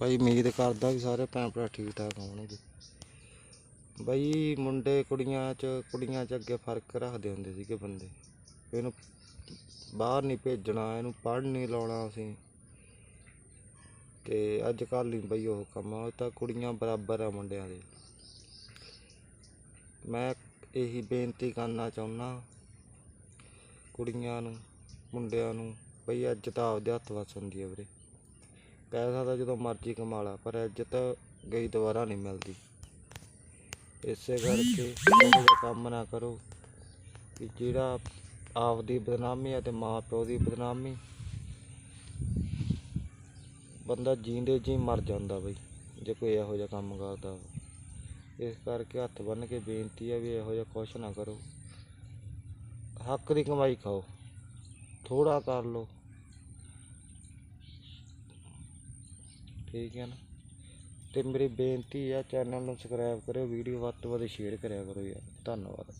ਭਾਈ ਉਮੀਦ ਕਰਦਾ ਵੀ ਸਾਰੇ ਭੈਣ ਭਰਾ ਠੀਕ ਠਾਕ ਹੋਣਗੇ। ਬਈ ਮੁੰਡੇ ਕੁੜੀਆਂ ਚ ਕੁੜੀਆਂ ਚ ਅੱਗੇ ਫ਼ਰਕ ਰੱਖਦੇ ਹੁੰਦੇ ਸੀਗੇ ਬੰਦੇ। ਇਹਨੂੰ ਬਾਹਰ ਨਹੀਂ ਭੇਜਣਾ, ਇਹਨੂੰ ਪੜ੍ਹ ਨਹੀਂ ਲਾਉਣਾ ਅਸੀਂ। ਤੇ ਅੱਜ ਕੱਲ੍ਹ ਨਹੀਂ ਬਈ ਉਹ ਕੰਮ ਉਹ ਤਾਂ ਕੁੜੀਆਂ ਬਰਾਬਰ ਆ ਮੁੰਡਿਆਂ ਦੇ। ਮੈਂ ਇਹੀ ਬੇਨਤੀ ਕਰਨਾ ਚਾਹੁੰਦਾ ਕੁੜੀਆਂ ਨੂੰ, ਮੁੰਡਿਆਂ ਨੂੰ, ਬਈ ਅੱਜ ਤਾਂ ਆਪਦੇ ਹੱਥ ਵੱਸ ਹੁੰਦੀ ਹੈ ਵੀਰੇ। ਪੈਸਾ ਤਾਂ ਜਦੋਂ ਮਰਜ਼ੀ ਕਮਾ ਲਾ, ਪਰ ਇੱਜ਼ਤ ਗਈ ਦੁਬਾਰਾ ਨਹੀਂ ਮਿਲਦੀ। ਇਸੇ ਕਰਕੇ ਇਹੋ ਜਿਹਾ ਕੰਮ ਨਾ ਕਰੋ ਕਿ ਜਿਹੜਾ ਆਪਦੀ ਬਦਨਾਮੀ ਹੈ ਤੇ ਮਾਂ ਪਿਓ ਦੀ ਬਦਨਾਮੀ, ਬੰਦਾ ਜੀਂਦੇ ਜੀ ਮਰ ਜਾਂਦਾ ਬਈ, ਜੇ ਕੋਈ ਇਹੋ ਜਿਹਾ ਕੰਮ ਕਰਦਾ ਵਾ। ਇਸ ਕਰਕੇ ਹੱਥ ਬੰਨ੍ਹ ਕੇ ਬੇਨਤੀ ਹੈ ਵੀ ਇਹੋ ਜਿਹਾ ਕੁਛ ਨਾ ਕਰੋ। ਹੱਕ ਦੀ ਕਮਾਈ ਖਾਓ ਥੋੜਾ ਕਰ ਲਓ। ਠੀਕ ਹੈ ਨਾ? ਤੇ ਮੇਰੀ ਬੇਨਤੀ ਆ ਚੈਨਲ ਨੂੰ ਸਬਸਕ੍ਰਾਈਬ ਕਰਿਓ ਵੀਡੀਓ ਵੱਧ ਤੋਂ ਵੱਧ ਸ਼ੇਅਰ ਕਰਿਆ ਕਰੋ ਯਾਰ। ਧੰਨਵਾਦ।